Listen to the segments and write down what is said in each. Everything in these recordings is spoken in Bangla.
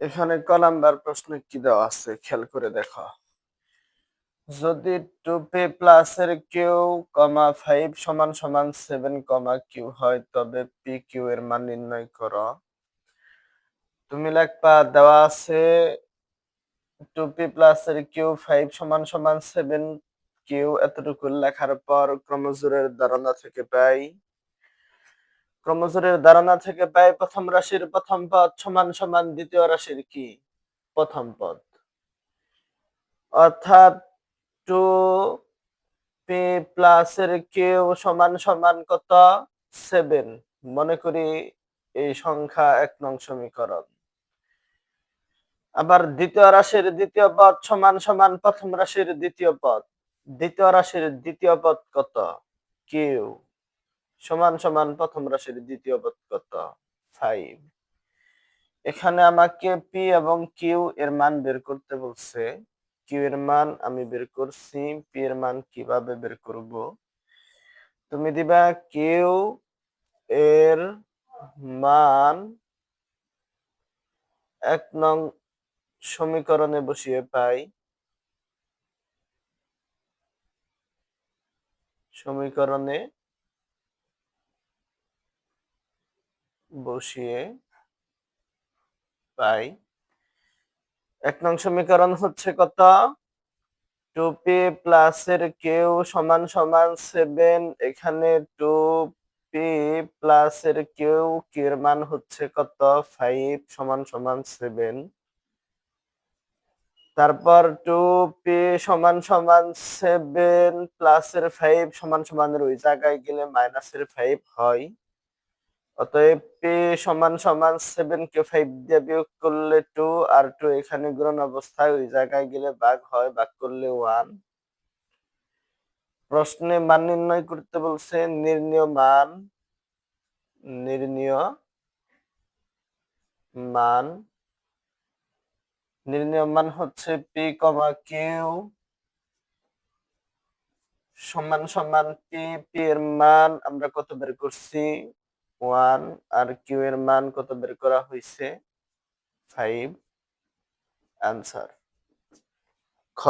এখানে ক নাম্বার প্রশ্নে কি দেওয়া আছে? খেয়াল করে দেখো। যদি টু পি প্লাস এর কিউ কমা ফাইভ সমান সমান সেভেন কমা কিউ হয়, তবে পি কিউ এর মান নির্ণয় করো। তুমি লিখবা, দেওয়া আছে টু পি প্লাস এর কিউ ফাইভ সমান সমান সেভেন কিউ এতটুকু লেখার পর ক্রমজোরের ধারণা থেকে পাই। ক্রমজোরের ধারণা থেকে পাই প্রথম রাশির প্রথম পদ সমান সমান দ্বিতীয় রাশির কি? প্রথম পদ। অর্থাৎ টু পি প্লাস এর কিউ সমান সমান কত? সেভেন। মনে করি এই সংখ্যা এক নং সমীকরণ। আবার দ্বিতীয় রাশির দ্বিতীয় পদ সমান সমান প্রথম রাশির দ্বিতীয় পদ। দ্বিতীয় রাশির দ্বিতীয় পদ কত? কিউ। সমান সমান প্রথম রাশির দ্বিতীয় পদ কত? ফাইভ এখানে আমাকে পি এবং কিউ এর মান বের করতে বলছে। কিউ এর মান আমি বের করছি। পি এর মান কীভাবে বের করব? তুমি দিবা কিউ এর মান এক নং সমীকরণে বসিয়ে পাই। সমীকরণে বসিয়ে পাই। এক নং সমীকরণ হচ্ছে কত? টু পি প্লাস এর কেউ সমান সমান সেভেন এখানে টু পি প্লাস এর কেউ কির মান হচ্ছে কত? ফাইভ সমান সমান সেভেন তারপর টু পি সমান সমান সেভেন প্লাস এর ফাইভ সমান সমান ওই জায়গায় গেলে মাইনাস এর ফাইভ হয়। অতএব পি সমান সমান সেভেন কে ফাইভ দিয়ে বিয়োগ করলে টু আর টু এখানে গ্রহণ অবস্থায় ওই জায়গায় গেলে ভাগ হয়, ভাগ করলে ওয়ান প্রশ্নে মান নির্ণয় করতে বলছে নির্ণয় মান নির্ণয় মান নির্ণয় মান হচ্ছে পি কমা কিউ সমান সমান পি পি এর মান আমরা কত বের করছি? ওয়ান আর কিউ এর মান কত বের করা হয়েছে ফাইভ। অ্যান্সার খ।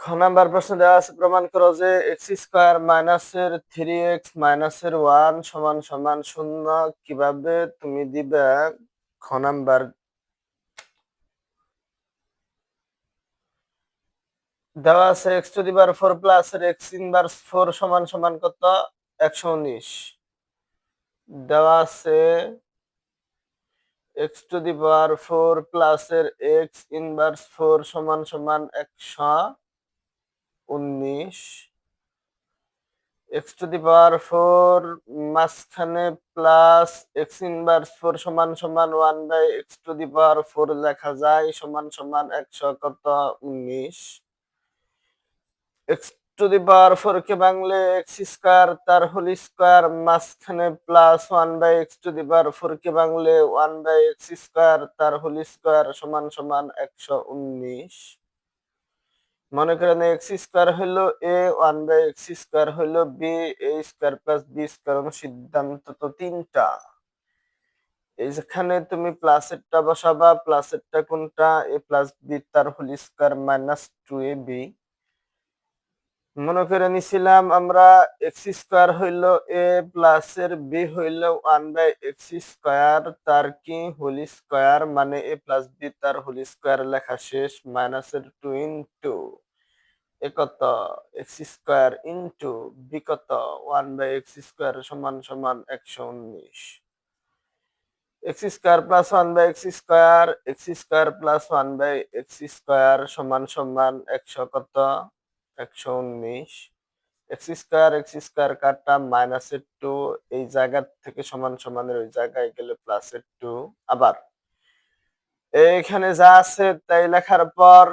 খ নাম্বার প্রশ্ন দেওয়া আছে, প্রমাণ করো যে এক্স স্কোয়ার মাইনাসের থ্রি এক্স মাইনাসের ওয়ান সমান সমান শূন্য। কীভাবে তুমি দিবে? খ নাম্বার দেওয়া আছে x to the power four plus x inverse four সমান সমান কত? একশো উনিশ। দেওয়া আছে x to the power four plus এর এক্স ইনভার্স ফোর সমান সমান একশো উনিশ। X to the power four মাঝখানে প্লাস এক্স ইনভার্স ফোর সমান সমান one by x to the power four লেখা যায়, সমান সমান একশো কত? উনিশ। X to the power four কে বাংলে এক্স স্কোয়ার তার হোল স্কোয়ার, মাঝখানে plus one by x to the power four কে বাংলে ওয়ান বাই এক্স স্কোয়ার তার হোল স্কোয়ার সমান সমান একশো উনিশ। মনে করেন এক্স স্কোয়ার হইল a one by x square হইল b a square plus b square সিদ্ধান্ত তো তিনটা। এইখানে তুমি প্লাসেরটা বসাবা প্লাসেরটা কোনটা? এ প্লাস বি তার whole square minus two a b মনে করে নিছিলাম আমরা এক্স স্কোয়ার হইল এ প্লাস এর বি হইল ওয়ান বাই এক্স স্কোয়ার তার কি হোল স্কোয়ার মানে এ প্লাস বি তার হোল স্কোয়ার লেখা শেষ মাইনাস এর টু ইন্টু এ কত? এক্স স্কোয়ার ইন্টু বি কত? ওয়ান বাই এক্স স্কোয়ার সমান সমান একশো উনিশ। X square plus one by x square x square plus one by x square সমান সমান একশো কত? একশো উনিশ এক্স স্কোয়ার এক্স স্কোয়ার কাটটা মাইনাসের টু এই জায়গা থেকে সমান সমানের ওই জায়গায় গেলে প্লাসের টু আবার, এখানে যা আছে তাই লেখার পর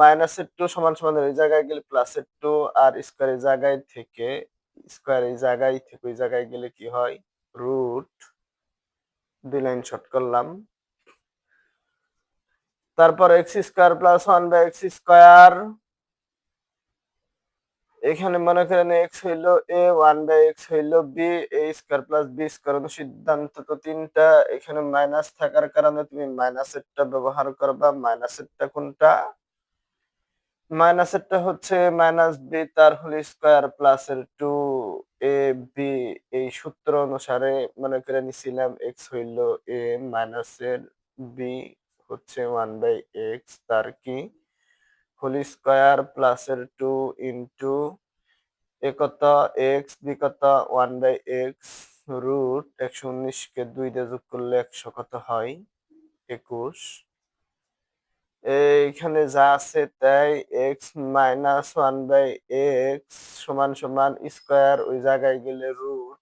মাইনাসের টু সমান সমানের ওই জায়গায় গেলে প্লাসের টু আর স্কোয়ার এই জায়গায় থেকে স্কোয়ার এই জায়গায় থেকে ওই জায়গায় গেলে কি হয়? রুট দুই লাইন শর্ট করলাম। তারপর x square plus one by x square এখানে মনে করেন এক্স হইল এ ওয়ান বাই এক্স হইল b a square plus b square সিদ্ধান্ত। তো তিনটা এখানে মাইনাস থাকার কারণে তুমি মাইনাসেরটা ব্যবহার করবা। মাইনাসেরটা কোনটা? মাইনাসেরটা হচ্ছে মাইনাস বি তার হোল স্কোয়ার প্লাস এর টু এ বি এই সূত্র অনুসারে মনে করে নিছিলাম এক্স হইল এ মাইনাসের বি হচ্ছে ওয়ান বাই এক্স তার কি? হোল স্কোয়ার প্লাস এর টু ইন্টু এ কত এক্স বি কত ওয়ান বাই এক্স রুট একশো উনিশকে দুই দিয়ে যোগ করলে একশো কত হয়? একুশ। এইখানে যা আছে তাই x minus one by x সমান সমান স্কোয়ার ওই জায়গায় গেলে রুট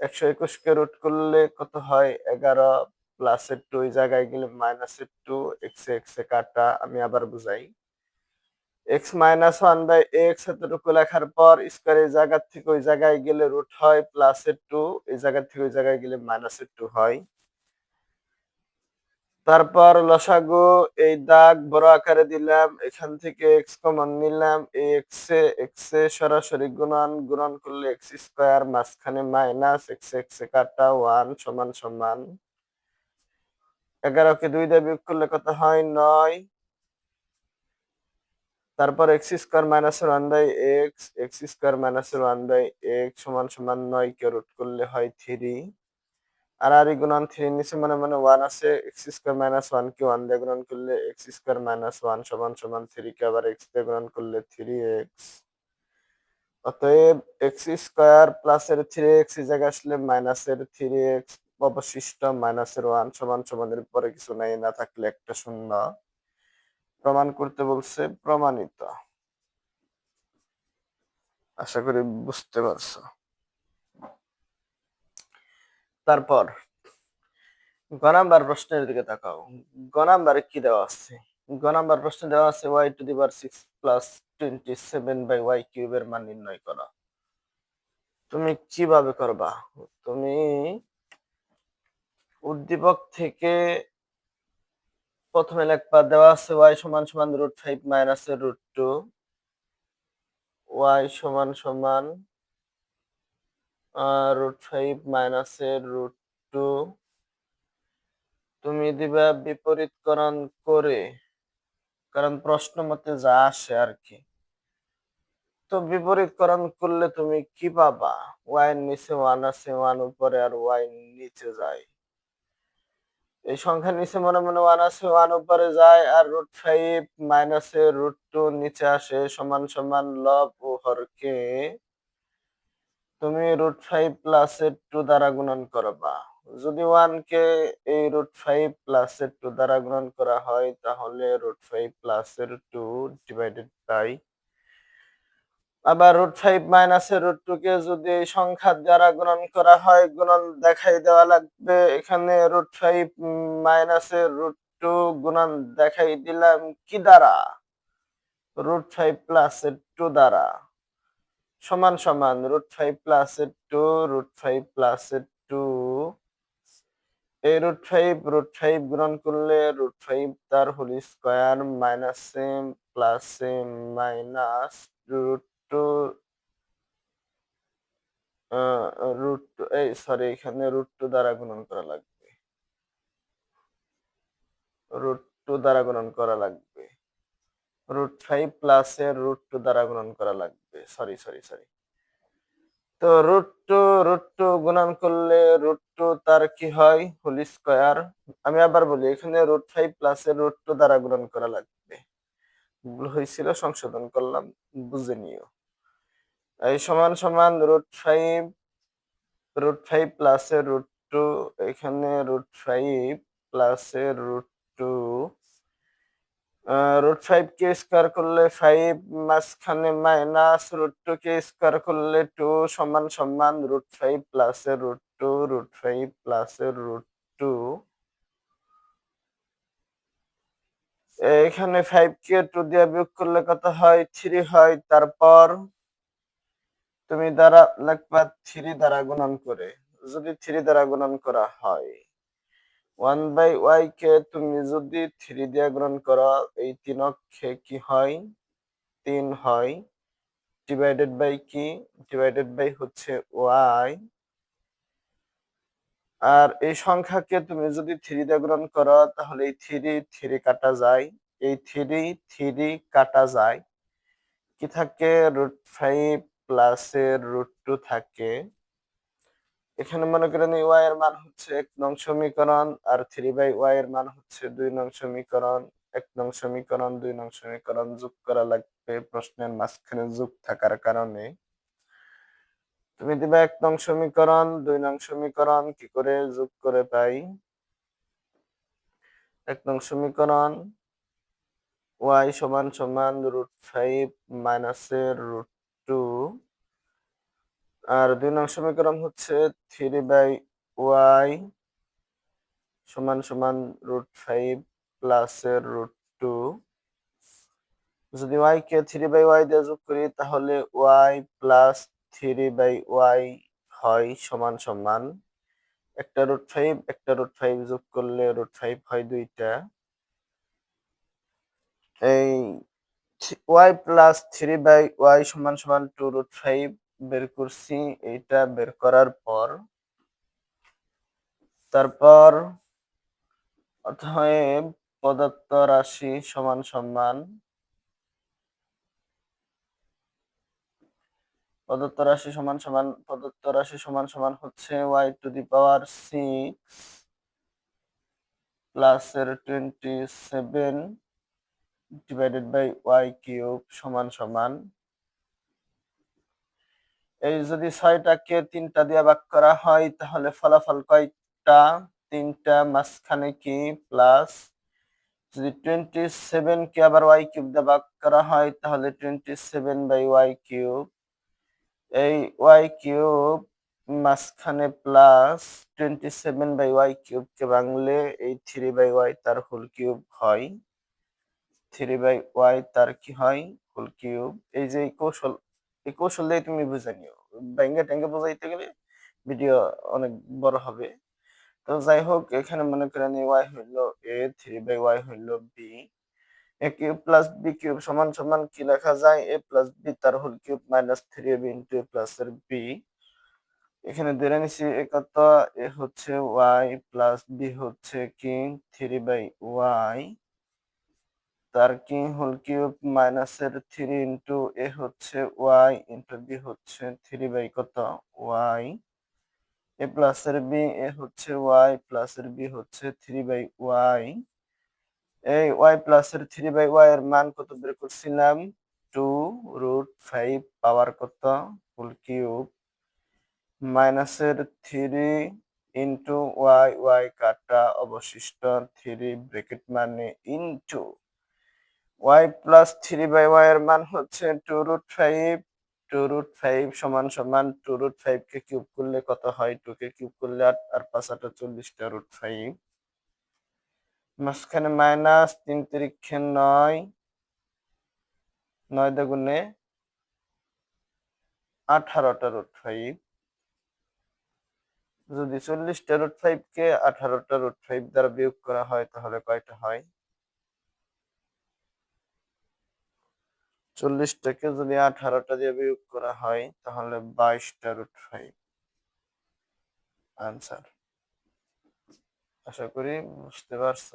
একশো একুশকে রুট করলে কত হয়? এগারো। প্লাসের টু ওই জায়গায় গেলে মাইনাসের টু এক্স এক্স এ কাটা, আমি আবার বুঝাই। X minus one by x এতটুকু লেখার পর স্কোয়ার এই জায়গার থেকে ওই জায়গায় গেলে রুট হয় প্লাসের টু এই জায়গার থেকে ওই জায়গায় গেলে মাইনাসের টু হয়। তারপর লসাগু, এই দাগ বড় আকারে দিলাম, এখান থেকে এক্স কমন নিলাম এক্স এ এক্স এ সরাসরি গুণন গুণন করলে এক্স স্কোয়ার মাঝখানে মাইনাস এক্স এক্স এ কাটা ওয়ান সমান সমান। এগারোকে দুই দিয়ে বিয়োগ করলে কত হয়? নয়। তারপর x square minus one by x x square minus one by x সমান সমান নয় কে রুট করলে হয় থ্রি। আর আর গুণন থ্রি নিচে মানে মানে ওয়ান আছে, এক্স স্কোয়ার মাইনাস ওয়ান কে ওয়ান দিয়ে গুণন করলে এক্স স্কোয়ার মাইনাস ওয়ান সমান সমান থ্রি কে আবার এক্স দিয়ে গুণন করলে থ্রি এক্স। অতএব এক্স স্কোয়ার প্লাস এর থ্রি এক্স জায়গায় আসলে মাইনাস এর থ্রি এক্স অবশিষ্ট মাইনাস এর ওয়ান সমান সমানের পরে কিছু নাই, না থাকলে একটা শূন্য। প্রমাণ করতে বলছে প্রমাণিত। আশা করি বুঝতে পারছ। তারপর, গ নাম্বার প্রশ্নের দিকে তাকাও। গ নাম্বারে কি দেওয়া আছে? গ নাম্বার প্রশ্নে দেওয়া আছে y to the power six plus twenty seven by y কিউবের মান নির্ণয় করো। তুমি কীভাবে করবা? তুমি উদ্দীপক থেকে প্রথমে লেখবা, দেওয়া আছে ওয়াই সমান সমান root five minus root two y সমান সমান root five minus root two তুমি দিবা বিপরীতকরণ করে, কারণ প্রশ্ন মতে যা আসে আর কি। তো বিপরীতকরণ করলে তুমি কি পাবা? ওয়াই নিচে ওয়ান আছে ওয়ান উপরে আর ওয়াই নিচে যায়। এই সংখ্যা নিচে মনে মনে ওয়ান আছে ওয়ান উপরে যায় আর রুট ফাইভ মাইনাসে রুট টু নিচে আসে, সমান সমান লব ও হরকে তুমি রুট ফাইভ প্লাসের টু দ্বারা গুণন করবা। যদি ওয়ান কে এই রুট ফাইভ প্লাসের টু দ্বারা গুণন করা হয়, তাহলে রুট ফাইভ প্লাসের টু ডিভাইডেড বাই আবার রুট ফাইভ মাইনাসের রুট টু কে যদি সংখ্যা দ্বারা গুণন করা হয়, গুণন দেখাই দেওয়া লাগবে। এখানে রুট ফাইভ মাইনাসের রুট টু গুণন দেখাই দিলাম কি দ্বারা? রুট ফাইভ প্লাসের টু দ্বারা। সমান সমান রুট ফাইভ প্লাসের টু রুট ফাইভ প্লাসের টু এই রুট ফাইভ রুট ফাইভ গ্রহণ করলে রুট ফাইভ তার whole square minus same plus same minus root two root এই সরি এখানে রুট টু দ্বারা গুণন করা লাগবে। রুট টু দ্বারা গুণন করা লাগবে। রুট ফাইভ প্লাস এর রুট টু দ্বারা গুণন করা লাগবে। সরি সরি সরি তো রুট টু রুট টু গুণন করলে রুট টু তার কি হয়? হোল স্কোয়ার আমি আবার বলি, এখানে রুট ফাইভ প্লাস এর রুট টু দ্বারা গুণন করা লাগবে। ভুল হয়েছিল, সংশোধন করলাম, বুঝে নিও। সমান সমান root five root five plus এর রুট টু এখানে রুট ফাইভ প্লাস এর রুট টু রুট ফাইভ কে স্কোয়ার করলে ফাইভ মাঝখানে মাইনাস রুট টু কে স্কোয়ার করলে টু সমান সমান রুট ফাইভ প্লাস এর root two root five plus এর রুট টু এখানে ফাইভ কে টু দিয়ে বিয়োগ করলে কত হয়? থ্রি হয়। তারপর তুমি দ্বারা লিখবা থ্রি দ্বারা গুণন করে। যদি থ্রি দ্বারা গুণন করা হয় ওয়ান বাই ওয়াই কে তুমি যদি থ্রি দিয়ে গ্রহণ করো, এই তিন অক্ষে কি হয়? তিন হয়। ডিভাইডেড বাই কি? ডিভাইডেড বাই হচ্ছে ওয়াই আর এই সংখ্যাকে তুমি যদি থ্রি দিয়ে গ্রহণ করো, তাহলে এই থ্রি থ্রি কাটা যায়। এই থ্রি থ্রি কাটা যায়। কি থাকে? রুট ফাইভ প্লাসের রুট টু থাকে। এখানে মনে করেন ওয়াই এর মান হচ্ছে এক নং সমীকরণ আর থ্রি বাই ওয়াই এর মান হচ্ছে দুই নং সমীকরণ। এক নং সমীকরণ, দুই নং সমীকরণ যোগ করা লাগবে প্রশ্নের মাঝখানে যোগ থাকার কারণে। তুমি দিবা এক নং সমীকরণ, দুই নং সমীকরণ, কি করে যোগ করে পাই? এক নং সমীকরণ ওয়াই সমান সমান রুট ফাইভ মাইনাসের রুট টু আর দুই নং সমীকরণ হচ্ছে থ্রি বাই ওয়াই সমান সমান রুট ফাইভ প্লাসের রুট টু যদি ওয়াই কে থ্রি বাই ওয়াই দিয়ে যোগ করি, তাহলে y plus three by y হয় সমান সমান। একটা রুট ফাইভ একটা রুট ফাইভ যোগ করলে রুট ফাইভ হয় দুইটা। এই y plus three by y সমান সমান টু রুট ফাইভ বের করছি। এইটা বের করার পর, তারপর অতএব প্রদত্ত রাশি সমান সমান, প্রদত্ত রাশি সমান সমান, প্রদত্ত রাশি সমান সমান হচ্ছে y to the power six প্লাসের twenty seven divided by y cube সমান সমান। এই যদি ছয়টাকে তিনটা দিয়ে ভাগ করা হয়, তাহলে ফলাফল কয়টা? তিনটা, মাঝখানে কি? প্লাস যদি টোয়েন্টি সেভেন কে আবার ওয়াই কিউব দিয়ে ভাগ করা হয়, তাহলে twenty seven by y cube এই ওয়াই কিউব মাঝখানে plus twenty seven by y cube কে ভাঙলে এই থ্রি বাই ওয়াই তার হোল কিউব হয়। থ্রি বাই ওয়াই তার কি হয়? Whole cube. এই যে কৌশল, এই কৌশল দিয়ে তুমি বুঝে নিও। ব্যাঙ্গে ট্যাঙ্গে বোঝাইতে গেলে ভিডিও অনেক বড় হবে। তো যাই হোক, এখানে মনে করেন ওয়াই হইল এ, থ্রি বাই ওয়াই হইল b. A cube plus b cube সমান সমান কি লেখা যায়? এ প্লাস বি তার whole cube minus three b into a plus এর বি। এখানে ধরে নিছি এ কত? এ হচ্ছে ওয়াই প্লাস বি হচ্ছে কি? Three by y. তার কি হোল কিউব মাইনাসের থ্রি ইন্টু এ হচ্ছে ওয়াই ইন্টু বি হচ্ছে থ্রি বাই কত? ওয়াই। এ প্লাসের বি, এ হচ্ছে ওয়াই প্লাসের বি হচ্ছে থ্রি বাই ওয়াই। এই ওয়াই প্লাসের থ্রি বাই ওয়াই এর মান কত বের করছিলাম? টু রুট ফাইভ পাওয়ার কত? হোল কিউব মাইনাসের থ্রি ইন্টু ওয়াই ওয়াই কাটা অবশিষ্ট থ্রি ব্রেকেট মানে into y plus three by y এর মান হচ্ছে two root five two root five সমান সমান টু রুট ফাইভ কে কিউব করলে কত হয়? টু কে কিউব করলে আট, আর পাঁচ আটা চল্লিশটা রুট ফাইভ মাঝখানে মাইনাস তিন তিরিক্ষে নয় নয় দেগুনে আঠারোটা রুট ফাইভ যদি চল্লিশটা রুট ফাইভ কে আঠারোটা রুট ফাইভ দ্বারা বিয়োগ করা হয়, তাহলে কয়টা হয়? চল্লিশটাকে যদি আঠারোটা দিয়ে বিয়োগ করা হয়, তাহলে বাইশটা রুট ফাইভ আনসার আশা করি বুঝতে পারছ?